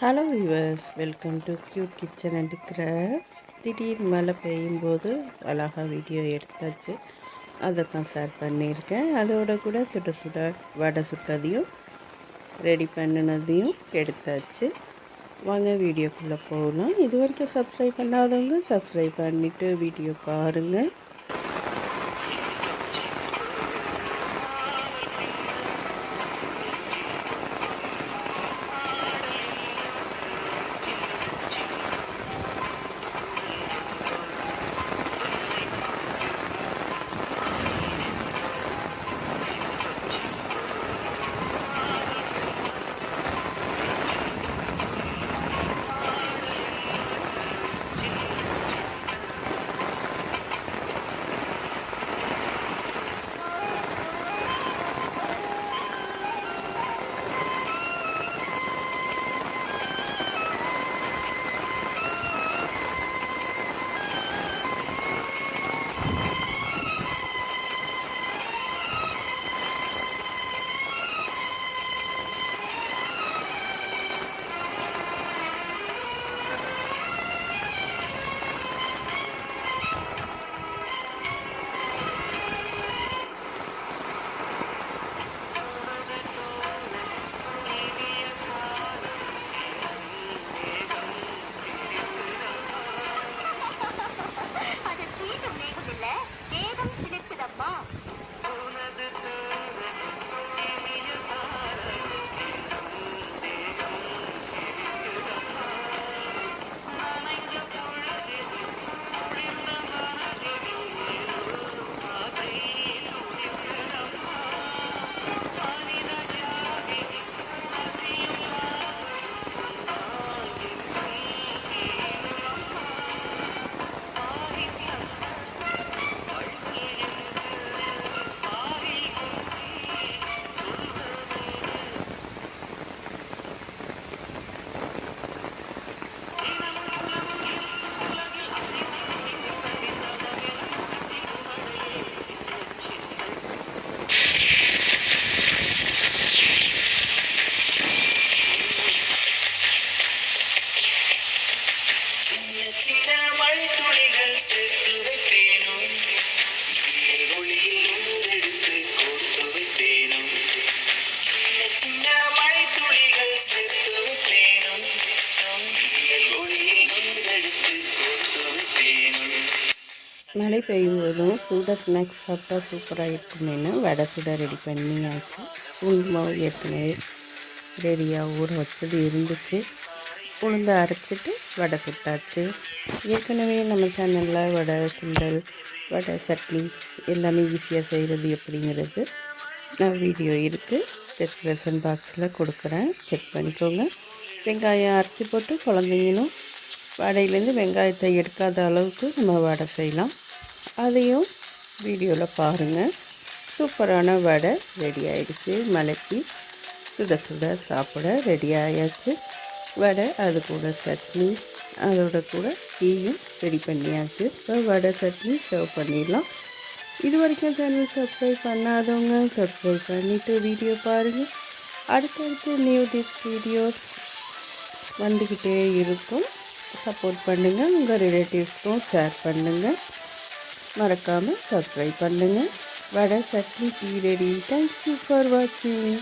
Hello viewers welcome to cute kitchen and craft திடீர் மழை பெய்யும் போது அழகாக வீடியோ எடுத்தாச்சு. அதை தான் ஷேர் பண்ணியிருக்கேன். அதோட கூட சுட சுட வடை சுட்டதையும் ரெடி பண்ணினதையும் எடுத்தாச்சு. வாங்க வீடியோக்குள்ளே போகலாம். இது வரைக்கும் சப்ஸ்கிரைப் பண்ணாதவங்க சப்ஸ்கிரைப் பண்ணிவிட்டு வீடியோ பாருங்கள் மழை பெய்யும் போதும் சூடாக ஸ்நாக்ஸ் சாப்பிட்டா சூப்பராக இருக்குமேனு வடை சூடாக ரெடி பண்ணியாச்சு. உளுந்து மாவு ஏற்கனவே ரெடியாக ஊற வச்சது இருந்துச்சு. உளுந்து அரைச்சிட்டு வடை சுட்டாச்சு. ஏற்கனவே நம்ம சேனலில் வடை சுண்டல் வடை சட்னி எல்லாமே ஈஸியாக செய்கிறது எப்படிங்கிறது நான் வீடியோ இருக்குது டிஸ்கிரிப்ஷன் பாக்ஸில் கொடுக்குறேன். செக் பண்ணிக்கோங்க. வெங்காயம் அரைச்சி போட்டு குழந்தைங்களும் வடையிலேருந்து வெங்காயத்தை எடுக்காத அளவுக்கு நம்ம வடை செய்யலாம். அதையும் வீடியோவில் பாருங்கள் சூப்பரான வடை ரெடி ஆகிடுச்சு மலைக்கு சுட சுட சாப்பிட ரெடி ஆயாச்சு. வடை அது கூட சட்னி அதோட கூட டீயும் ரெடி பண்ணியாச்சு. இப்போ வடை சட்னி சர்வ் பண்ணிடலாம். இது வரைக்கும் சேனல் சப்ஸ்கிரைப் பண்ணாதவங்க சப்ஸ்கிரைப் பண்ணிவிட்டு வீடியோ பாருங்கள் அடுத்தடுத்து நியூ டிஷ் வீடியோஸ் வந்துக்கிட்டே இருக்கும். சப்போர்ட் பண்ணுங்கள் உங்கள் ரிலேட்டிவ்ஸ்க்கும் ஷேர் பண்ணுங்கள் மறக்காமல் சப்ஸ்கிரைப் பண்ணுங்கள் vada chutney tea ready thank you for வாட்சிங்